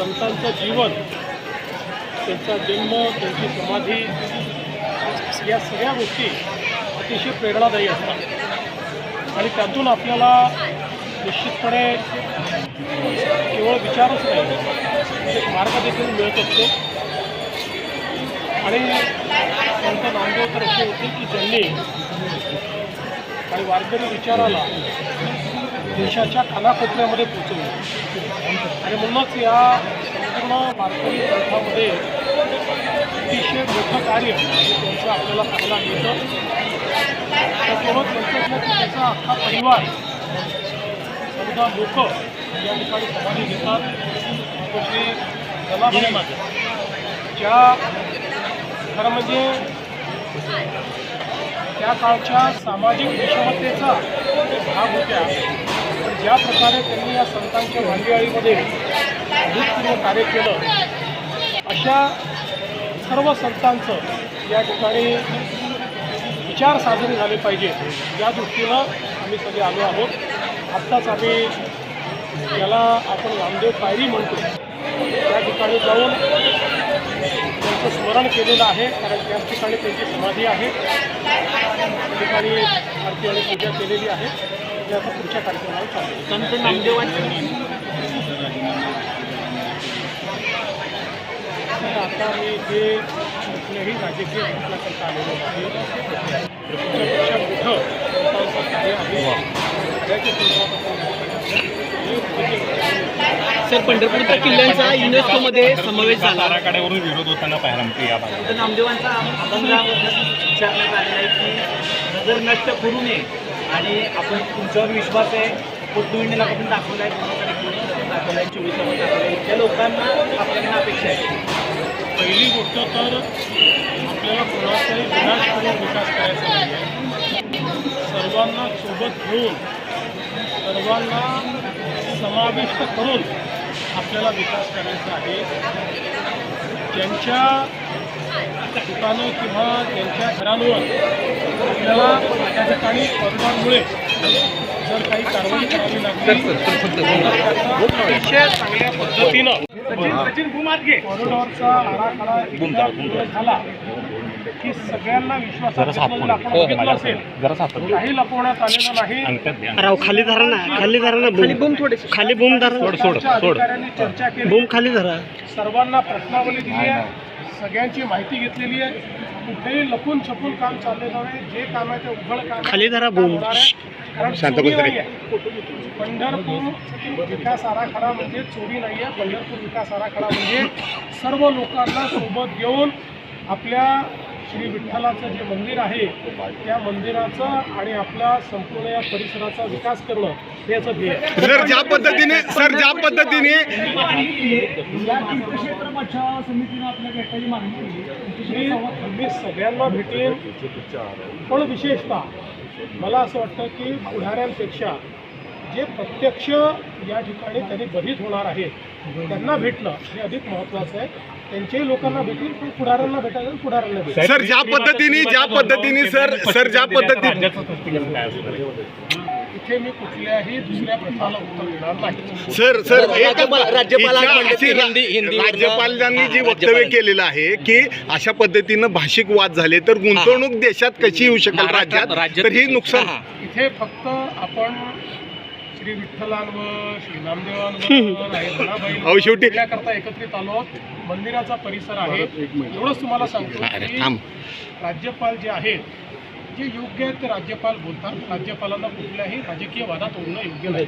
संतांचं जीवन त्यांचा जन्म त्यांची समाधी या सगळ्या गोष्टी अतिशय प्रेरणादायी असतात. आणि त्यातून आपल्याला निश्चितपणे केवळ विचारच नाही एक मार्ग देखील मिळत असतो. आणि संत नामदेव तर असे होते की त्यांनी आणि वारकरी विचाराला देशाच्या कानाकोपऱ्यामध्ये पोचवलं आणि म्हणूनच या संपूर्ण वारकरी ग्रंथामध्ये अतिशय मोठं कार्य त्यांचं आपल्याला पाहायला मिळतं. त्यासोबत त्यांचं की त्याचा अख्खा परिवार समजा लोक या ठिकाणी समाधी घेतात. तो श्री जलाबाई ज्या खरं म्हणजे त्या काळच्या सामाजिक विषमतेचा भाग होत्या ज्या प्रकारे त्यांनी या संतांच्या भांडीआळीमध्ये अभूतपूर्व कार्य केलं अशा सर्व संतांचं या ठिकाणी विचार साजरे झाले पाहिजेत या दृष्टीनं आम्ही सगळे आलो आहोत. आत्ताच आम्ही याला आपण रामदेव पायरी म्हणतो. त्या ठिकाणी जाऊन त्यांचं स्मरण केलेलं आहे कारण त्याच ठिकाणी त्यांची समाधी आहे. त्या ठिकाणी आरती आणि पूजा केलेली आहे. आणि आता पुढच्या कार्यक्रमाला चालू संत नामदेवांची आता मी इथे कुठल्याही राजकीय घटनाकरता आलेलो नाही त्यापेक्षा मोठं संतांचं कार्य आहे सर पंढरपूरच्या किल्ल्यांचा युनेस्कोमध्ये समावेश झाला. आराखड्यावरून विरोध होताना पाहायला मिळतो या भागात. नामदेवांचा अभंगामधनं विचारण्यात आलेला आहे की नजर नष्ट करू नये. आणि आपण तुमच्यावर विश्वास आहे. पोटनिवडणीला आपण दाखवला आहे दाखवला आहे चोवीसावर दाखवला त्या लोकांना आपल्याकडे अपेक्षा आहे. पहिली गोष्ट तर आपल्याला कोणाचाही विनाश करून विकास करायचा नाही आहे सर्वांना सोबत घेऊन सर्वांना समाविष्ट करून आपल्याला विकास करायचा आहे. ज्यांच्या दुकानं किंवा त्यांच्या घरांवर आपल्याला त्या ठिकाणी कोरोनामुळे जर काही कारवाई करावी लागली तर त्याचा अतिशय चांगल्या पद्धतीनं कॉरिडॉरचा आराखडा एकदा पूर्ण झाला की सगळ्यांना विश्वासात घेतलं आपण बघितलं असेल. जरा सातत्य काही लपवण्यात आलेलं नाही. अंगठ्यात द्या राव खाली धरा ना खाली धरा ना खाली बूम थोडेसे. खाली बूम धरा. सोड, सोड, सोड. अधिकाऱ्यांनी चर्चा केली. बूम खाली धरा. सर्वांना प्रश्नावली दिली आहे. सगळ्यांची माहिती घेतलेली आहे कुठेही लपून छपून काम चाललेलं नाही जे काम आहे ते उघड काम. खाली धरा आहे. कारण चोरी. नाही आहे. पंढरपूर विकास आराखडा म्हणजे चोरी नाही आहे पंढरपूर विकास आराखडा म्हणजे सर्व लोकांना सोबत घेऊन आपल्या श्री विठ्ठलाचं जे मंदिर आहे त्या मंदिराचा आणि आपल्या संपूर्ण या परिसराचा विकास करणं हे याचं ध्येय आहे. सर ज्या पद्धतीने सर ज्या पद्धतीने मी मी सगळ्यांना भेटेन पण विशेषतः मला असं वाटतं की पुढाऱ्यांपेक्षा जे प्रत्यक्ष या ठिकाणी त्यांनी बधित होणार आहेत त्यांना भेटणं हे अधिक महत्त्वाचं आहे त्यांच्याही लोकांना भेटेल पण पुढाऱ्यांना भेटायला पुढाऱ्यांना भेटेल सर ज्या पद्धतीने ज्या पद्धतीने सर सर ज्या पद्धतीने आहे? इथे मी कुठल्याही दुसऱ्या प्रश्नाला उत्तर देणार नाही सर सर राज्यपाल- राज्यपालांनी जी वक्तव्य. केलेलं आहे की अशा पद्धतीनं भाषिक वाद झाले तर गुंतवणूक देशात कशी येऊ शकेल राज्यात राज्यात तर ही नुकसान. इथे फक्त आपण श्री विठ्ठलांवर श्री नामदेवांवर आहे धनाबाईंवर अहो, शेवटी- करता एकत्रित आलो. आहोत. मंदिराचा परिसर आहे. एवढंच तुम्हाला सांगतो अरे की थांब. राज्यपाल जे आहेत जे योग्य आहेत ते राज्यपाल बोलतात. राज्यपालांना कुठल्याही राजकीय वादात ओढणं योग्य नाही.